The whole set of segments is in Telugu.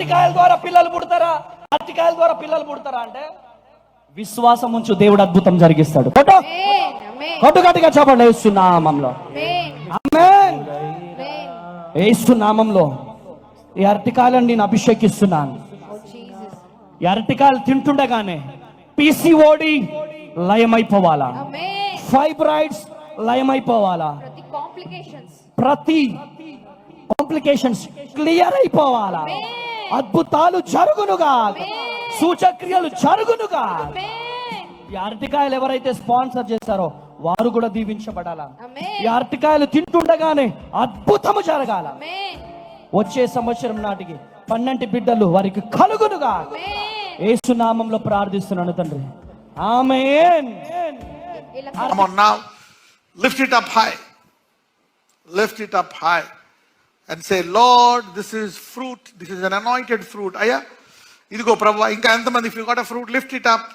అరటికాయల ద్వారా పిల్లలు పుడతారా? అరటికాయల ద్వారా పిల్లలు పుడతారా అంటే? విశ్వాసం ఉంచు దేవుడు అద్భుతం జరిగిస్తాడు. కొట్టు. కొట్టు గట్టిగా చెప్పండి ఏసునామంలో. ఏసునామంలో ఈ అరటికాయలను నేను అభిషేకిస్తున్నాను. Oh. ఈ అరటికాయలు తింటుండగానే పిసిఓడి లయమైపోవాలా. ఫైబ్రాయిడ్స్ లయమైపోవాలా? ప్రతి కాంప్లికేషన్స్ క్లియర్ అయిపోవాలా? అద్భుతాలు జరుగునుగా సూచక్రియలు జరుగునుగా ఈ అరటికాయలు ఎవరైతే స్పాన్సర్ చేస్తారో వారు కూడా దీవించబడాలా. ఈ అరటికాయలు తింటుండగానే అద్భుతము జరగాల. వచ్చే సంవత్సరం నాటికి పన్నెండు బిడ్డలు వారికి కలుగునుగా. ఏసునామంలో ప్రార్థిస్తున్నాను తండ్రి ఆమేన్ ఇలా Come on now. Lift it up high. Lift it up high. And say, Lord, this is fruit. This is an anointed fruit. అయ్యా ఇదిగో ప్రభు ఇంకా ఎంతమంది if you got a fruit lift it up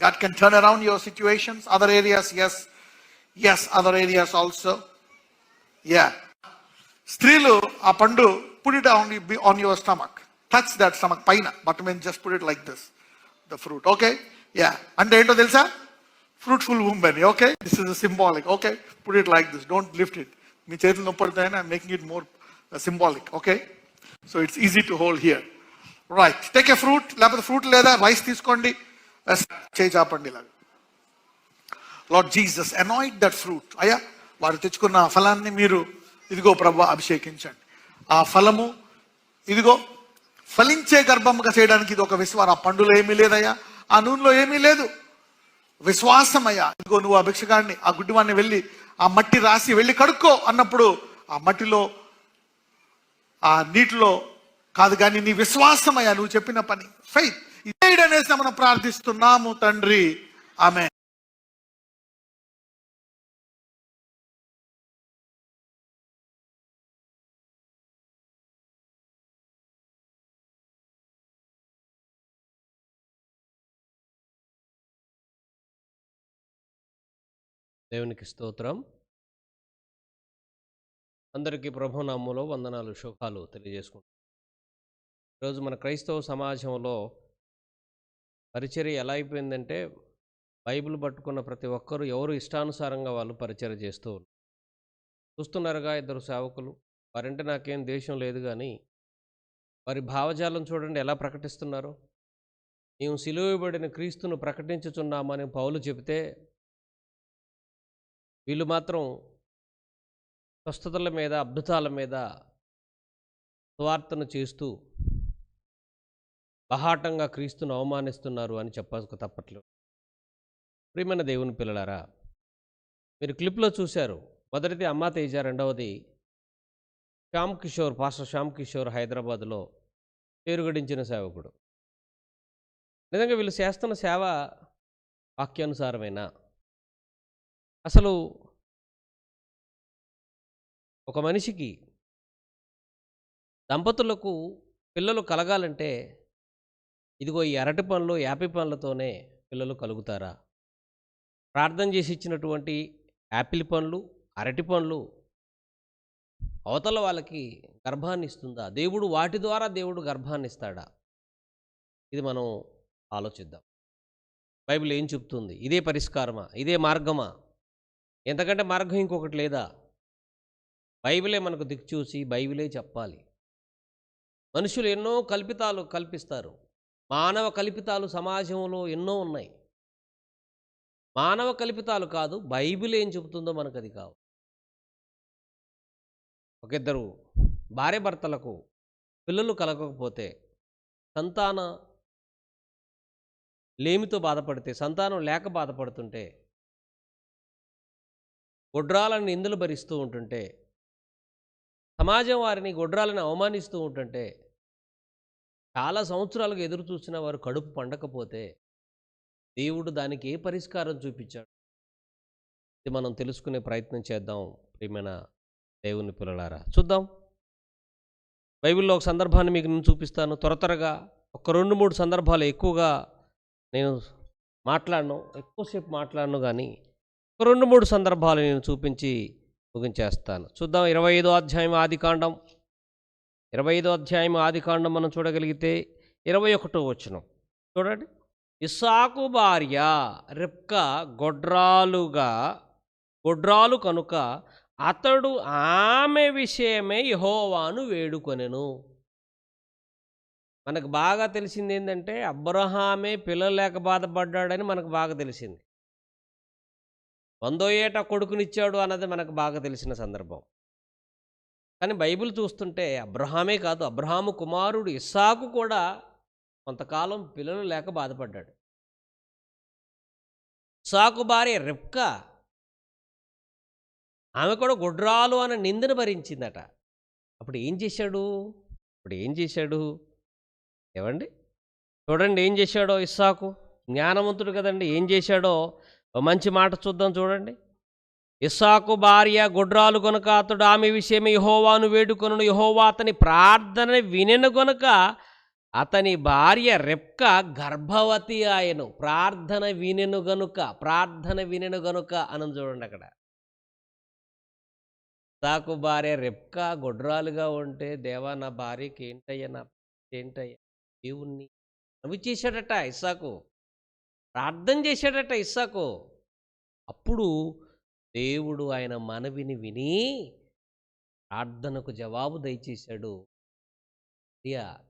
God can turn around your situations other areas as as other areas also yeah స్త్రీలు ఆ పండు put it on on your stomach touch that stomach పైన but mean just put it like this the fruit okay yeah అంటే ఏంటో తెలుసా fruitful women okay this is symbolic okay put it like this don't lift it మీ చేతులు నొప్పడుతాయని I'm making it more symbolic okay so it's easy to hold here right take a fruit లేకపోతే ఫ్రూట్ లేదా రైస్ తీసుకోండి. చేయి చాపండి ఇలాగ. Lord Jesus anoint that fruit అయ్యా వారు తెచ్చుకున్న ఆ ఫలాన్ని మీరు ఇదిగో ప్రభు అభిషేకించండి. ఆ ఫలము ఇదిగో ఫలించే గర్భముగా చేయడానికి ఇది ఒక విశ్వాసం. ఆ పండులో ఏమీ లేదయ్యా. ఆ నూనెలో ఏమీ లేదు. విశ్వాసం అయ్యా ఇదిగో నువ్వు ఆ భిక్షగాడిని ఆ గుడ్డివాడిని వెళ్ళి ఆ మట్టి రాసి వెళ్ళి కడుక్కో అన్నప్పుడు ఆ మట్టిలో ఆ నీటిలో కాదు కానీ నీ విశ్వాసమయ్యా నువ్వు చెప్పిన పని. ఫైత్ ఇదేడనేసి మనం ప్రార్థిస్తున్నాము తండ్రి. ఆమె దేవునికి స్తోత్రం. అందరికీ ప్రభునామంలో వందనాలు శుభాలు తెలియజేసుకుంటాం ఈరోజు మన క్రైస్తవ సమాజంలో పరిచర్య ఎలా అయిపోయిందంటే బైబిల్ పట్టుకున్న ప్రతి ఒక్కరూ ఎవరు ఇష్టానుసారంగా వాళ్ళు పరిచర్య చేస్తూ ఉన్నారు. చూస్తున్నారుగా ఇద్దరు సేవకులు వారంటే నాకేం దేశం లేదు కానీ వారి భావజాలం చూడండి ఎలా ప్రకటిస్తున్నారు. మేము సిలువబడిన క్రీస్తును ప్రకటించుచున్నామని పౌలు చెబితే వీళ్ళు మాత్రం స్వస్థతల మీద అద్భుతాల మీద సువార్తను చేస్తూ బహాటంగా క్రీస్తును అవమానిస్తున్నారు అని చెప్పక తప్పట్లేదు ప్రియమైన దేవుని పిల్లలారా మీరు క్లిప్లో చూశారు. మొదటిది అమ్మా తేజ రెండవది శ్యామ్ కిషోర్ పాస్టర్ శ్యామ్ కిషోర్ హైదరాబాద్లో పేరుగడించిన సేవకుడు. నిజంగా వీళ్ళు చేస్తున్న సేవ వాక్యానుసారమైన? అసలు ఒక మనిషికి దంపతులకు పిల్లలు కలగాలంటే ఇదిగో ఈ అరటి పనులు యాపి పండ్లతోనే పిల్లలు కలుగుతారా? ప్రార్థన చేసి ఇచ్చినటువంటి యాపిల్ పండ్లు అరటి పండ్లు అవతల వాళ్ళకి గర్భాన్ని ఇస్తుందా? దేవుడు వాటి ద్వారా దేవుడు గర్భాన్ని ఇస్తాడా? ఇది మనం ఆలోచిద్దాం. బైబిల్ ఏం చెప్తుంది? ఇదే పరిష్కారమా? ఇదే మార్గమా? ఎంతకంటే మార్గం ఇంకొకటి లేదా? బైబిలే మనకు దిక్చూసి బైబిలే చెప్పాలి. మనుషులు ఎన్నో కల్పితాలు కల్పిస్తారు. మానవ కల్పితాలు సమాజంలో ఎన్నో ఉన్నాయి. మానవ కల్పితాలు కాదు బైబిల్ ఏం చెబుతుందో మనకు అది కావు. ఒక ఇద్దరు భార్య భర్తలకు పిల్లలు కలగకపోతే సంతాన లేమితో బాధపడితే సంతానం లేక బాధపడుతుంటే గొడ్రాలను నిందలు భరిస్తూ ఉంటుంటే సమాజం వారిని గొడ్రాలను అవమానిస్తూ ఉంటుంటే చాలా సంవత్సరాలుగా ఎదురు చూసిన వారు కడుపు పండకపోతే దేవుడు దానికి ఏ పరిష్కారం చూపించాడు? ఇది మనం తెలుసుకునే ప్రయత్నం చేద్దాం ప్రియమైన దేవుని పిల్లలారా. చూద్దాం. బైబిల్లో ఒక సందర్భాన్ని మీకు నేను చూపిస్తాను. త్వర త్వరగా ఒక రెండు మూడు సందర్భాలు ఎక్కువగా నేను మాట్లాడను ఎక్కువసేపు మాట్లాడను కానీ ఒక రెండు మూడు సందర్భాలు నేను చూపించి ముగించేస్తాను. చూద్దాం ఇరవై ఐదో అధ్యాయం ఆదికాండం ఇరవై ఐదో అధ్యాయం ఆదికాండం మనం చూడగలిగితే ఇరవై ఒకటో వచ్చిన చూడండి. ఇస్సాకు భార్య రిప్క గొడ్రాలుగా గొడ్రాలు కనుక అతడు ఆమె విషయమే యహోవాను వేడుకొనెను. మనకు బాగా తెలిసింది ఏంటంటే అబ్రహామే పిల్లలు లేక బాధపడ్డాడని మనకు బాగా తెలిసింది. వందో ఏట కొడుకునిచ్చాడు అన్నది మనకు బాగా తెలిసిన సందర్భం. కానీ బైబిల్ చూస్తుంటే అబ్రహామే కాదు అబ్రహాము కుమారుడు ఇస్సాకు కూడా కొంతకాలం పిల్లలు లేక బాధపడ్డాడు. ఇస్సాకు భార్య రెప్కా ఆమె కూడా గుడ్రాలు అన్న నిందను భరించిందట. అప్పుడు ఏం చేశాడు? ఇప్పుడు ఏం చేశాడు? ఏమండి? చూడండి ఏం చేశాడో ఇస్సాకు. జ్ఞానవంతుడు కదండి ఏం చేశాడో? మంచి మాట చూద్దాం చూడండి. ఇస్సాకు భార్య గుడ్రాలు గొనక అతడు ఆమె విషయమే యహోవాను వేడుకొను యహోవా అతని ప్రార్థన వినెను గనుక అతని భార్య రెప్క గర్భవతి ఆయను. ప్రార్థన వినెను గనుక ప్రార్థన వినెను గనుక అని చూడండి అక్కడ. తాకు భార్య రెప్క గుడ్రాలుగా ఉంటే దేవా నా భార్యకి ఏంటయ్యా నా ఏంటయ్యా దేవుణ్ణి అవి చేశాడట ఇస్సాకు. ప్రార్థన చేశాడట ఇస్సాకు. అప్పుడు దేవుడు ఆయన మనవిని విని ప్రార్థనకు జవాబు దయచేశాడు. ప్రియా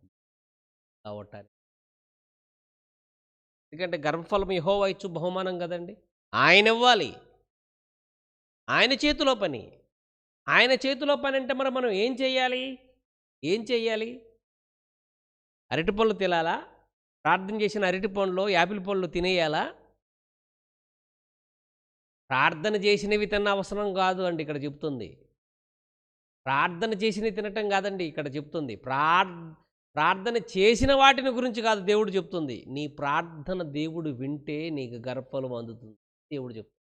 ఎందుకంటే గర్భఫలం యెహోవా ఇచ్చు బహుమానం కదండి. ఆయన ఇవ్వాలి. ఆయన చేతిలో పని. ఆయన చేతిలో పని అంటే మరి మనం ఏం చేయాలి? ఏం చేయాలి? అరటి పళ్ళు తినాలా? ప్రార్థన చేసిన అరటి పండ్లు యాపిల్ పండ్లు తినేయాలా? ప్రార్థన చేసినవి తిన్న అవసరం కాదు అండి ఇక్కడ చెప్తుంది. ప్రార్థన చేసినవి తినటం కాదండి ఇక్కడ చెప్తుంది. ప్రార్ ప్రార్థన చేసిన వాటిని గురించి కాదు దేవుడు చెప్తుంది. నీ ప్రార్థన దేవుడు వింటే నీకు గర్భఫలం అందుతుంది. దేవుడు చెప్తుంది.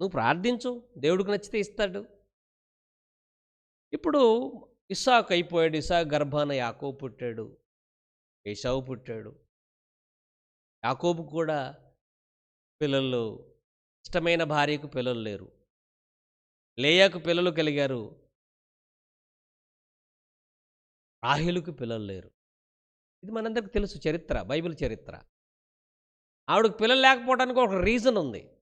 నువ్వు ప్రార్థించు. దేవుడికి నచ్చితే ఇస్తాడు. ఇప్పుడు ఇసాక్ అయిపోయాడు. ఇసాక్ గర్భాన యాకో పుట్టాడు. ఏసావు పుట్టాడు. యాకోబు కూడా పిల్లలు ఇష్టమైన భార్యకు పిల్లలు లేరు. లేయాకు పిల్లలు కలిగారు. రాహిలుకు పిల్లలు లేరు. ఇది మనందరికి తెలుసు చరిత్ర బైబిల్ చరిత్ర. ఆవిడకు పిల్లలు లేకపోవడానికి ఒక రీజన్ ఉంది.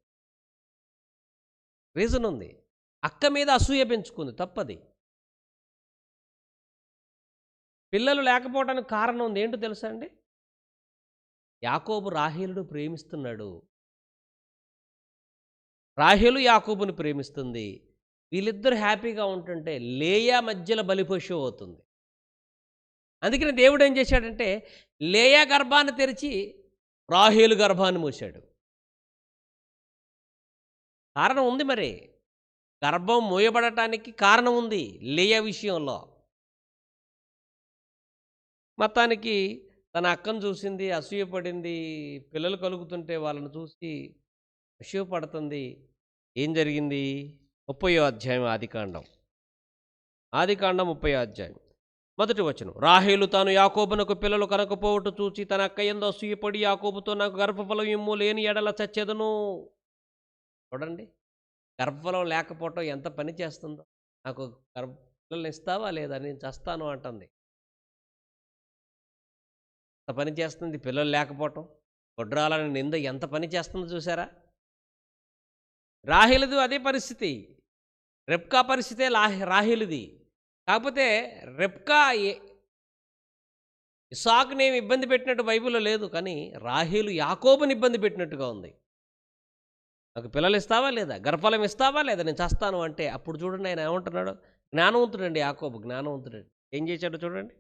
రీజన్ ఉంది. అక్క మీద అసూయ పెంచుకుంది తప్పది. పిల్లలు లేకపోవడానికి కారణం ఉంది. ఏంటో తెలుసా అండి? యాకోబు రాహేలుడు ప్రేమిస్తున్నాడు. రాహేలు యాకోబుని ప్రేమిస్తుంది. వీళ్ళిద్దరు హ్యాపీగా ఉంటుంటే లేయా మధ్యలో బలిపశు అవుతుంది. అందుకని దేవుడు ఏం చేశాడంటే లేయా గర్భాన్ని తెరిచి రాహేలు గర్భాన్ని మూశాడు. కారణం ఉంది మరి. గర్భం మూయబడటానికి కారణం ఉంది లేయా విషయంలో. మొత్తానికి తన అక్కను చూసింది అసూయపడింది పిల్లలు కలుగుతుంటే వాళ్ళని చూసి అసూయపడుతుంది. ఏం జరిగింది? ముప్పయో అధ్యాయం ఆదికాండం ఆదికాండం ముప్పై అధ్యాయం. మొదటి వచనం. రాహేలు తాను యాకోబునకు పిల్లలు కనకపోవటం చూచి తన అక్క ఎందు అసూయపడి యాకోబుతో నాకు గర్భఫలం ఇమ్ము లేని ఎడల చచ్చేదను. చూడండి. గర్భఫలం లేకపోవటం ఎంత పని చేస్తుందో. నాకు గర్భ పిల్లలు ఇస్తావా లేదా? నేను చస్తాను అంటుంది. పని చేస్తుంది పిల్లలు లేకపోవటం గుడ్రాలని నింద ఎంత పని చేస్తుందో చూసారా రాహిలది అదే పరిస్థితి. రెప్కా పరిస్థితే లాహి కాకపోతే రెప్కా ఏ- ఇసాకునేమి ఇబ్బంది పెట్టినట్టు బైబిల్లో లేదు కానీ రాహేలు యాకోబుని ఇబ్బంది పెట్టినట్టుగా ఉంది. నాకు పిల్లలు ఇస్తావా లేదా? గర్భఫలం ఇస్తావా లేదా? నేను చేస్తాను అంటే అప్పుడు చూడండి ఆయన ఏమంటున్నాడు? జ్ఞానవంతుడండి యాకోబు జ్ఞానవంతుడండి ఏం చేశాడో చూడండి.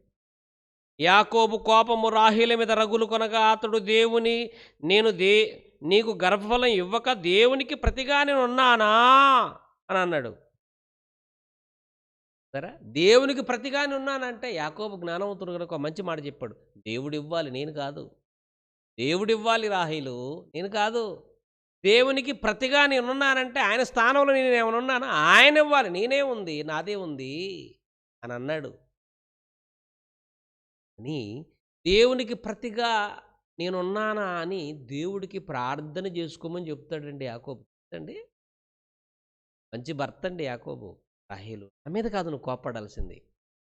యాకోబు కోపము రాహిల మీద రగులు కొనగా అతడు దేవుని నేను దే నీకు గర్భఫలం ఇవ్వక దేవునికి ప్రతిగా నేను ఉన్నానా? అని అన్నాడు. సరే? దేవునికి ప్రతిగా ఉన్నానంటే యాకోబు జ్ఞానవంతుడు కనుక ఒక మంచి మాట చెప్పాడు. దేవుడు ఇవ్వాలి నేను కాదు. దేవుడు ఇవ్వాలి రాహిలు నేను కాదు. దేవునికి ప్రతిగా నేను ఉన్నానంటే ఆయన స్థానంలో నేను ఏమైనా ఉన్నాను? ఆయన ఇవ్వాలి నేనే ఉంది నాదే ఉంది అని అన్నాడు. అని దేవునికి ప్రతిగా నేనున్నానా అని దేవుడికి ప్రార్థన చేసుకోమని చెప్తాడండి యాకోబు. అండి? మంచి భర్త అండి యాకోబు. రాహేలు. నా మీద కాదు నువ్వు కోప్పడాల్సింది.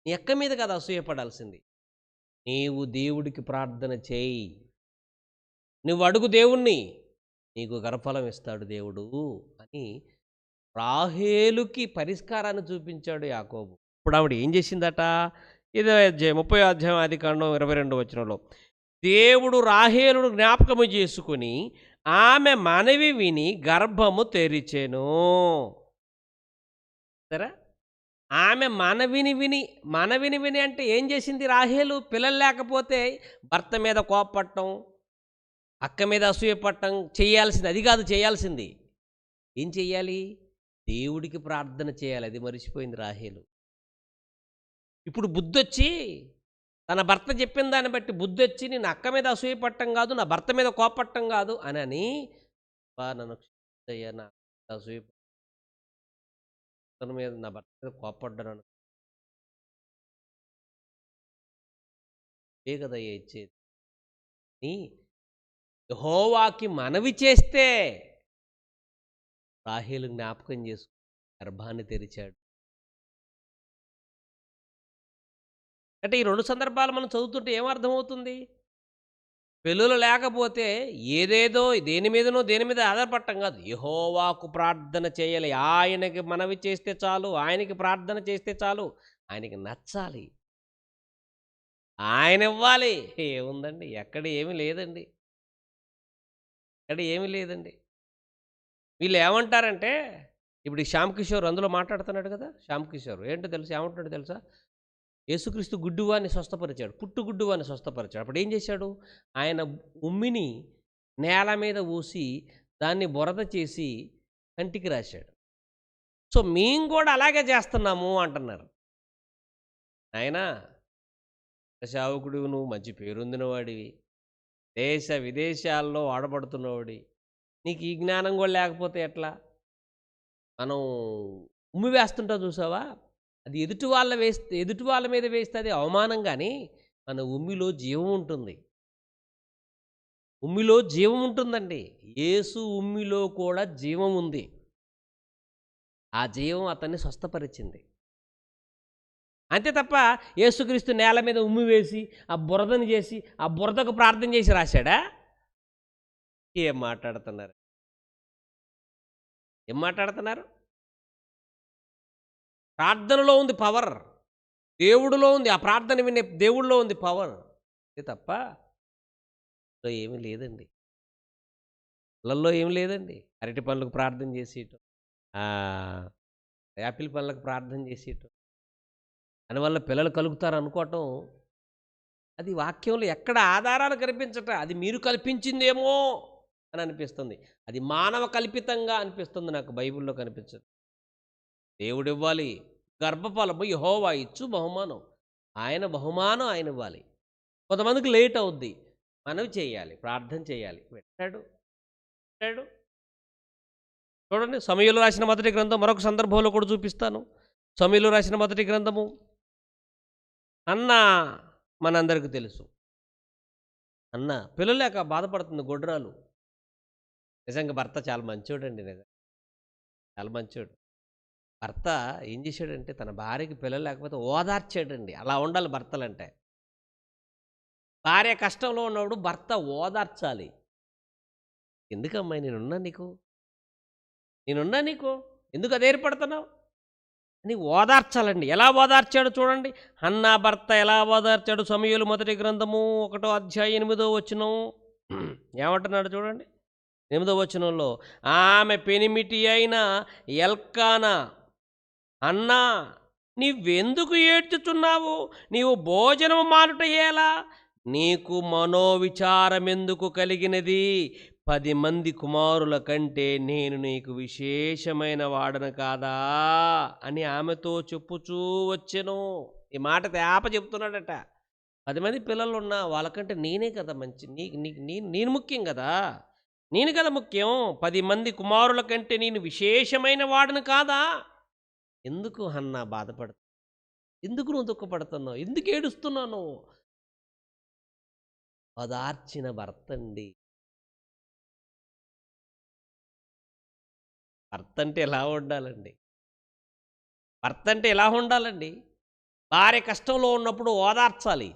నీ అక్క మీద కాదు అసూయపడాల్సింది. నీవు దేవుడికి ప్రార్థన చేయి. నువ్వు అడుగు దేవుణ్ణి. నీకు గర్భఫలం ఇస్తాడు దేవుడు అని రాహేలుకి పరిష్కారాన్ని చూపించాడు యాకోబు. ఇప్పుడు ఆవిడ ఏం చేసిందట? ఇదే అధ్యాయం ముప్పై అధ్యాయం ఆది కాండం ఇరవై రెండు వచనంలో. దేవుడు రాహేలును జ్ఞాపకము చేసుకుని ఆమె మనవి విని గర్భము తెరిచెను. సరే? ఆమె మనవిని విని మనవిని విని అంటే ఏం చేసింది రాహేలు? పిల్లలు లేకపోతే భర్త మీద కోపపట్టడం అక్క మీద అసూయపట్టడం చేయాల్సింది అది కాదు చేయాల్సింది. ఏం చెయ్యాలి దేవుడికి ప్రార్థన చేయాలి అది మర్చిపోయింది రాహేలు. ఇప్పుడు బుద్ధొచ్చి తన భర్త చెప్పిన దాన్ని బట్టి బుద్ధొచ్చి నేను అక్క మీద అసూయపట్టం కాదు నా భర్త మీద కోపట్టం కాదు అని అని నన్ను క్షమించయ్యా, నా అసూయ తన మీద నా భర్త మీద కోపడ్డాను ఏ కదయ్యా ఇచ్చేది? నీ యెహోవాకి మనవి చేస్తే రాహేలు జ్ఞాపకం చేసుకుని గర్భాన్ని తెరిచాడు. అంటే ఈ రెండు సందర్భాలు మనం చదువుతుంటే ఏమర్థమవుతుంది పెళ్ళులు లేకపోతే ఏదేదో దేని మీదనో దేని మీద ఆధారపడటం కాదు. యహోవాకు ప్రార్థన చేయాలి. ఆయనకి మనవి చేస్తే చాలు. ఆయనకి ప్రార్థన చేస్తే చాలు. ఆయనకి నచ్చాలి. ఆయన ఇవ్వాలి. ఏముందండి? ఎక్కడ ఏమీ లేదండి. ఎక్కడ ఏమీ లేదండి. వీళ్ళు ఏమంటారంటే ఇప్పుడు ఈ శ్యామ్ కిషోర్ అందులో మాట్లాడుతున్నాడు కదా? శ్యామ్ కిషోర్. ఏంటో తెలుసు? ఏమంటాడు తెలుసా? యేసుక్రీస్తు గుడ్డువాన్ని స్వస్థపరిచాడు పుట్టు గుడ్డువాన్ని స్వస్థపరిచాడు. అప్పుడు ఏం చేశాడు? ఆయన ఉమ్మిని నేల మీద ఊసి దాన్ని బురద చేసి కంటికి రాశాడు. సో మేము కూడా అలాగే చేస్తున్నాము అంటున్నారు. ఆయన సేవకుడు నువ్వు మంచి పేరొందిన వాడివి దేశ విదేశాల్లో వాడబడుతున్నవాడి నీకు ఈ జ్ఞానం కూడా లేకపోతే ఎట్లా? మనం ఉమ్మి వేస్తుంటావు చూసావా? అది ఎదుటి వాళ్ళ వేస్తే ఎదుటి వాళ్ళ మీద వేస్తే అది అవమానం కానీ మన ఉమ్మిలో జీవం ఉంటుంది. ఉమ్మిలో జీవం ఉంటుందండి. యేసు ఉమ్మిలో కూడా జీవం ఉంది. ఆ జీవం అతన్ని స్వస్థపరిచింది. అంతే తప్ప యేసుక్రీస్తు నేల మీద ఉమ్మి వేసి ఆ బురదను చేసి ఆ బురదకు ప్రార్థన చేసి రాశాడా? ఏం మాట్లాడుతున్నారు? ఏం మాట్లాడుతున్నారు? ప్రార్థనలో ఉంది పవర్ దేవుడిలో ఉంది ఆ ప్రార్థన వినే దేవుడిలో ఉంది పవర్ అంతే తప్ప ఏమి ఏమీ లేదండి. పిల్లల్లో ఏమి లేదండి. అరటి పనులకు ప్రార్థన చేసేయటం యాపిల్ పనులకు ప్రార్థన చేసేయటం. దానివల్ల పిల్లలు కలుగుతారు అనుకోవటం. అది వాక్యంలో ఎక్కడ ఆధారాలు కనిపించట అది మీరు కల్పించిందేమో అని అనిపిస్తుంది. అది మానవ కల్పితంగా అనిపిస్తుంది నాకు బైబిల్లో కనిపించదు. దేవుడు ఇవ్వాలి గర్భఫలము యహోవా ఇచ్చు బహుమానం. ఆయన బహుమానం ఆయన ఇవ్వాలి కొంతమందికి లేట్ అవుద్ది. మనవి చేయాలి ప్రార్థన చేయాలి. పెట్టాడు. పెట్టాడు. చూడండి సమయంలో రాసిన మొదటి గ్రంథం మరొక సందర్భంలో కూడా చూపిస్తాను. సమయంలో రాసిన మొదటి గ్రంథము అన్న మనందరికీ తెలుసు. అన్న పిల్లలేక బాధపడుతుంది గొడ్రాలు. నిజంగా భర్త చాలా మంచోడండి నిజంగా. చాలా మంచోడు. భర్త ఏం చేశాడంటే తన భార్యకి పిల్లలు లేకపోతే ఓదార్చాడండి. అలా ఉండాలి భర్తలంటే. భార్య కష్టంలో ఉన్నప్పుడు భర్త ఓదార్చాలి. ఎందుకమ్మా నేనున్నా నీకు? నేనున్నా నీకు? ఎందుకు అది ఏర్పడుతున్నావు? అని ఓదార్చాలండి. ఎలా ఓదార్చాడు చూడండి. అన్నా భర్త ఎలా ఓదార్చాడు? సమయలు మొదటి గ్రంథము ఒకటో అధ్యాయం ఎనిమిదో వచ్చిన ఏమంటున్నాడు చూడండి. ఎనిమిదో వచనంలో ఆమె పెనిమిటి అయిన ఎల్కానా అన్నా నీవెందుకు ఏడ్చుచున్నావు నీవు భోజనము మానుట ఎలా? నీకు మనోవిచారమెందుకు కలిగినది? పది మంది కుమారుల కంటే నేను నీకు విశేషమైన వాడను కాదా? అని ఆమెతో చెప్పుచూ వచ్చెను. ఈ మాట తేప చెప్తున్నాడట. పది మంది పిల్లలు ఉన్నా వాళ్ళకంటే నేనే కదా మంచి నీకు నీకు నేను నేను ముఖ్యం కదా? నేను కదా ముఖ్యం. పది మంది కుమారుల కంటే నేను విశేషమైన వాడను కాదా? ఎందుకు అన్న బాధపడు ఎందుకు నువ్వు దుఃఖపడుతున్నావు? ఎందుకు ఏడుస్తున్నావు నువ్వు? పదార్చిన భర్త అండి భర్త అంటే ఎలా ఉండాలండి? భర్త అంటే ఎలా ఉండాలండి? భార్య కష్టంలో ఉన్నప్పుడు ఓదార్చాలి.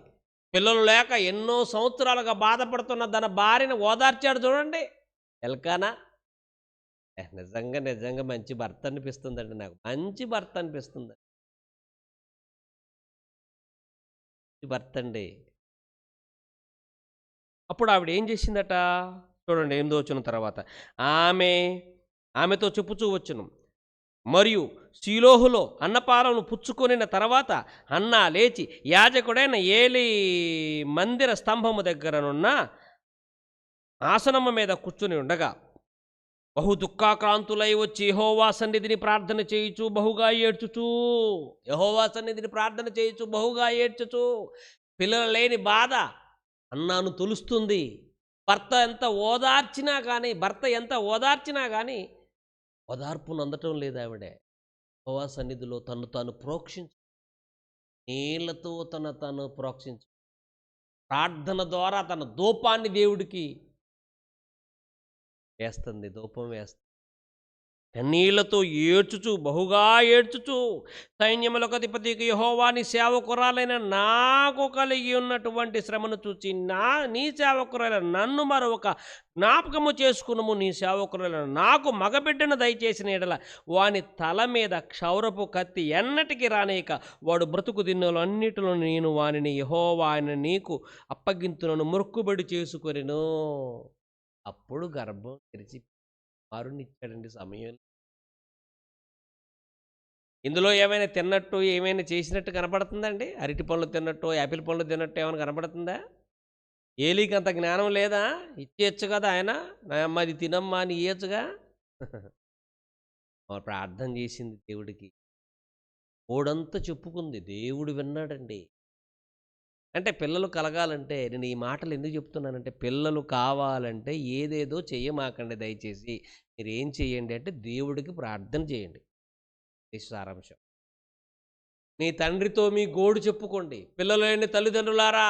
పిల్లలు లేక ఎన్నో సంవత్సరాలుగా బాధపడుతున్న తన భార్యను ఓదార్చాడు చూడండి. ఎల్కానా? నిజంగా నిజంగా మంచి భర్త అనిపిస్తుందండి నాకు. మంచి భర్త అనిపిస్తుంది. మంచి భర్త అండి. అప్పుడు ఆవిడ ఏం చేసిందట? చూడండి ఎనిమిదో వచ్చిన తర్వాత. ఆమె ఆమెతో చెప్పుచూ వచ్చును. మరియు శీలోహులో అన్నపాలను పుచ్చుకొనిన తర్వాత అన్న లేచి యాజకుడైన ఏలి మందిర స్తంభము దగ్గరనున్న ఆసనము మీద కూర్చుని ఉండగా బహు దుఃఖాక్రాంతులై వచ్చి యహోవా సన్నిధిని ప్రార్థన చేయుచు బహుగా ఏడ్చుచు యహోవా సన్నిధిని ప్రార్థన చేయుచు బహుగా ఏడ్చుచు పిల్లలు లేని బాధ అన్నాను తొలుస్తుంది. భర్త ఎంత ఓదార్చినా కానీ భర్త ఎంత ఓదార్చినా కానీ ఓదార్పును అందటం లేదు ఆవిడే. యహోవా సన్నిధిలో తను తాను ప్రోక్షించు నీళ్ళతో తన తను ప్రోక్షించు ప్రార్థన ద్వారా తన దూపాన్ని దేవుడికి వేస్తుంది ధూపం వేస్తుంది. కన్నీళ్ళతో ఏడ్చుచు బహుగా ఏడ్చుచు సైన్యములకు అధిపతికి యహోవాని సేవకురాలైన నాకు కలిగి ఉన్నటువంటి శ్రమను చూచి నా నీ సేవకురాలైన నన్ను మరొక జ్ఞాపకము చేసుకునము నీ సేవకురాలైన నాకు మగబిడ్డను దయచేసిన ఎడల వాని తల మీద క్షౌరపు కత్తి ఎన్నటికి రానేక వాడు బ్రతుకు దిన్నులు అన్నిటిలో నేను వానిని యహోవాని ఆయన నీకు అప్పగింతులను మొక్కుబడి చేసుకొనిను. అప్పుడు గర్భం తెరిచి వారునిచ్చాడండి సమయం ఇందులో ఏమైనా తిన్నట్టు ఏమైనా చేసినట్టు కనపడుతుందండి? అరటి పండ్లు తిన్నట్టు యాపిల్ పండ్లు తిన్నట్టు ఏమైనా కనపడుతుందా? ఏలీకి అంత జ్ఞానం లేదా? ఇచ్చేయచ్చు కదా ఆయన. నా అమ్మ అది తినమ్మా అని ఇయ్యచ్చుగా? ప్రార్థన చేసింది దేవుడికి. ఓడంతా చెప్పుకుంది. దేవుడు విన్నాడండి. అంటే పిల్లలు కలగాలంటే నేను ఈ మాటలు ఎందుకు చెప్తున్నానంటే పిల్లలు కావాలంటే ఏదేదో చేయమాకండి దయచేసి. మీరు ఏం చేయండి అంటే దేవుడికి ప్రార్థన చేయండి. సారాంశం మీ తండ్రితో మీ గోడు చెప్పుకోండి. పిల్లలైన తల్లిదండ్రులారా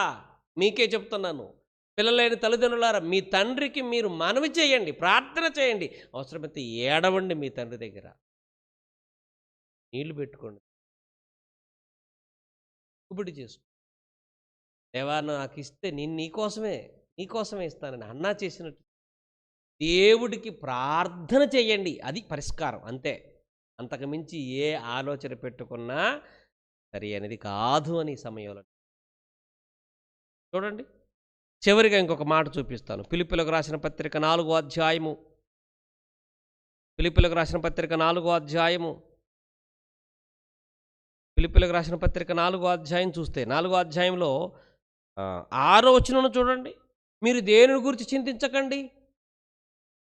మీకే చెప్తున్నాను. పిల్లలైన తల్లిదండ్రులారా మీ తండ్రికి మీరు మనవి చేయండి ప్రార్థన చేయండి. అవసరమైతే ఏడవండి మీ తండ్రి దగ్గర. నీళ్ళు పెట్టుకోండి. ఇప్పుడు చేసుకో. దేవా నాకు ఇస్తే నేను నీకోసమే నీకోసమే ఇస్తానని అన్నా చేసినట్టు దేవుడికి ప్రార్థన చేయండి. అది పరిష్కారం. అంతే. అంతకు మించి ఏ ఆలోచన పెట్టుకున్నా సరి అనేది కాదు అని సమయంలో. చూడండి. చివరిగా ఇంకొక మాట చూపిస్తాను. పిలుపులకు రాసిన పత్రిక నాలుగో అధ్యాయము. పిలుపులకు రాసిన పత్రిక నాలుగో అధ్యాయము. పిలుపులకు రాసిన పత్రిక నాలుగో అధ్యాయం చూస్తే నాలుగో అధ్యాయంలో ఆరో వచనం చూడండి. మీరు దేని గురించి చింతించకండి.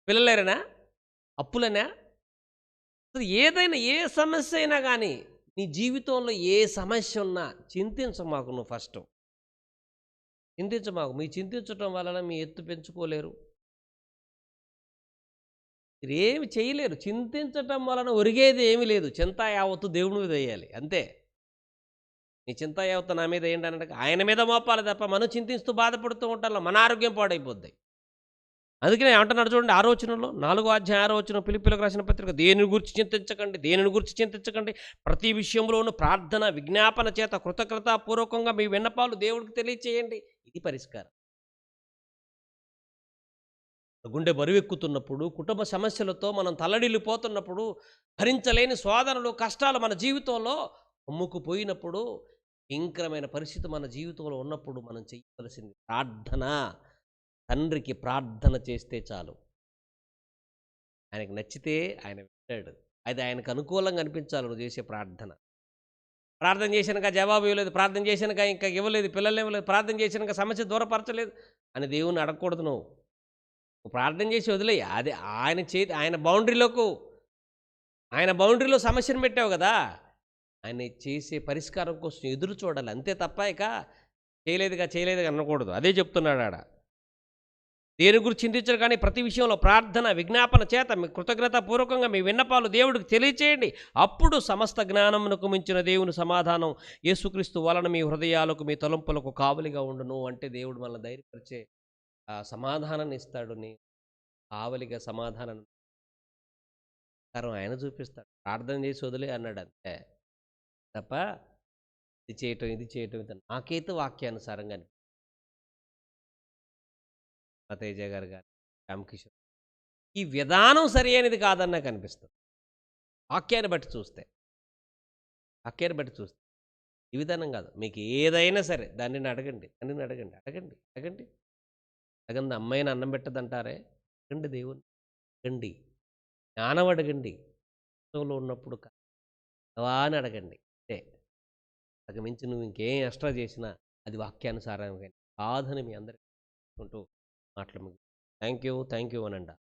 పిల్లలేరనా? అప్పులనా? అసలు ఏదైనా ఏ సమస్య అయినా కానీ నీ జీవితంలో ఏ సమస్య ఉన్నా చింతించ మాకు నువ్వు ఫస్ట్. చింతించ మాకు మీ చింతించటం వలన మీ ఎత్తు పెంచుకోలేరు. మీరు ఏమి చేయలేరు. చింతించటం వలన ఒరిగేది ఏమీ లేదు. చింత యావత్తు దేవుని మీద వేయాలి. అంతే. నీ చింత యావత్తు నా మీద ఏంటంటే ఆయన మీద మోపాలి తప్ప మనం చింతిస్తూ బాధపడుతూ ఉంటాం మన ఆరోగ్యం పాడైపోద్ది. అందుకనే ఏమంటున్నాడు చూడండి ఆరోచనలో నాలుగో అధ్యాయం ఆలోచన పిలుపులకు రాసిన పత్రిక దేని గురించి చింతించకండి దేనిని గురించి చింతించకండి? ప్రతి విషయంలోనూ ప్రార్థన విజ్ఞాపన చేత కృతజ్ఞతాపూర్వకంగా మీ విన్నపాలు దేవుడికి తెలియచేయండి. ఇది పరిష్కారం. గుండె బరువెక్కుతున్నప్పుడు కుటుంబ సమస్యలతో మనం తల్లడిల్లిపోతున్నప్పుడు భరించలేని శోధనలు కష్టాలు మన జీవితంలో అమ్ముకుపోయినప్పుడు భయంకరమైన పరిస్థితి మన జీవితంలో ఉన్నప్పుడు మనం చేయవలసింది ప్రార్థన. తండ్రికి ప్రార్థన చేస్తే చాలు. ఆయనకు నచ్చితే ఆయన వింటాడు. అది ఆయనకు అనుకూలంగా అనిపించాలి నువ్వు చేసే ప్రార్థన. ప్రార్థన చేసినాక జవాబు ఇవ్వలేదు ప్రార్థన చేసినాక ఇంకా ఇవ్వలేదు పిల్లలు ఇవ్వలేదు ప్రార్థన చేసినాక సమస్య దూరపరచలేదు అని దేవుని అడగకూడదు నువ్వు. నువ్వు ప్రార్థన చేసి వదిలేయి. అది ఆయన చేతి ఆయన బౌండరీలోకు ఆయన బౌండరీలో సమస్యను పెట్టావు కదా. ఆయన చేసే పరిష్కారం కోసం ఎదురు చూడాలి. అంతే తప్ప ఇక చేయలేదుగా చేయలేదుగా అనకూడదు. అదే చెప్తున్నాడు ఆడ. దేని గురించి చింతించరు కానీ ప్రతి విషయంలో ప్రార్థన విజ్ఞాపన చేత మీ కృతజ్ఞతాపూర్వకంగా మీ విన్నపాలు దేవుడికి తెలియచేయండి. అప్పుడు సమస్త జ్ఞానమునకు మించిన దేవుని సమాధానం యేసుక్రీస్తు వలన మీ హృదయాలకు మీ తలంపులకు కావలిగా ఉండును అంటే దేవుడు మనల్ని ధైర్యపరిచే సమాధానాన్ని ఇస్తాడు. నీ కావలిగా సమాధానం. తరం ఆయన చూపిస్తాడు. ప్రార్థన చేసి వదిలే అన్నాడు అంతే. తప్ప ఇది చేయటం ఇది చేయటం ఇది నాకైతే వాక్యానుసారంగా అనిపిస్తుంది. మా తేజ గారు కానీ రామకిషోర్ ఈ విధానం సరి అనేది కాదని నాకు అనిపిస్తుంది. వాక్యాన్ని బట్టి చూస్తే. వాక్యాన్ని బట్టి చూస్తే. ఈ విధానం కాదు. మీకు ఏదైనా సరే దాన్ని అడగండి దాన్ని అడగండి అడగండి అడగండి. అడగండి అమ్మాయిని అన్నం పెట్టదంటారే అడగండి దేవుని అడగండి. జ్ఞానం అడగండి. ఉన్నప్పుడు కావా అని అడగండి. అంతే అంతకు మించి నువ్వు ఇంకేం ఎక్స్ట్రా చేసినా అది వాక్యానుసారంగా కాదని మీ అందరికీ ఉంటూ మాట్లాడము థ్యాంక్ యూ థ్యాంక్ యూ అనండా.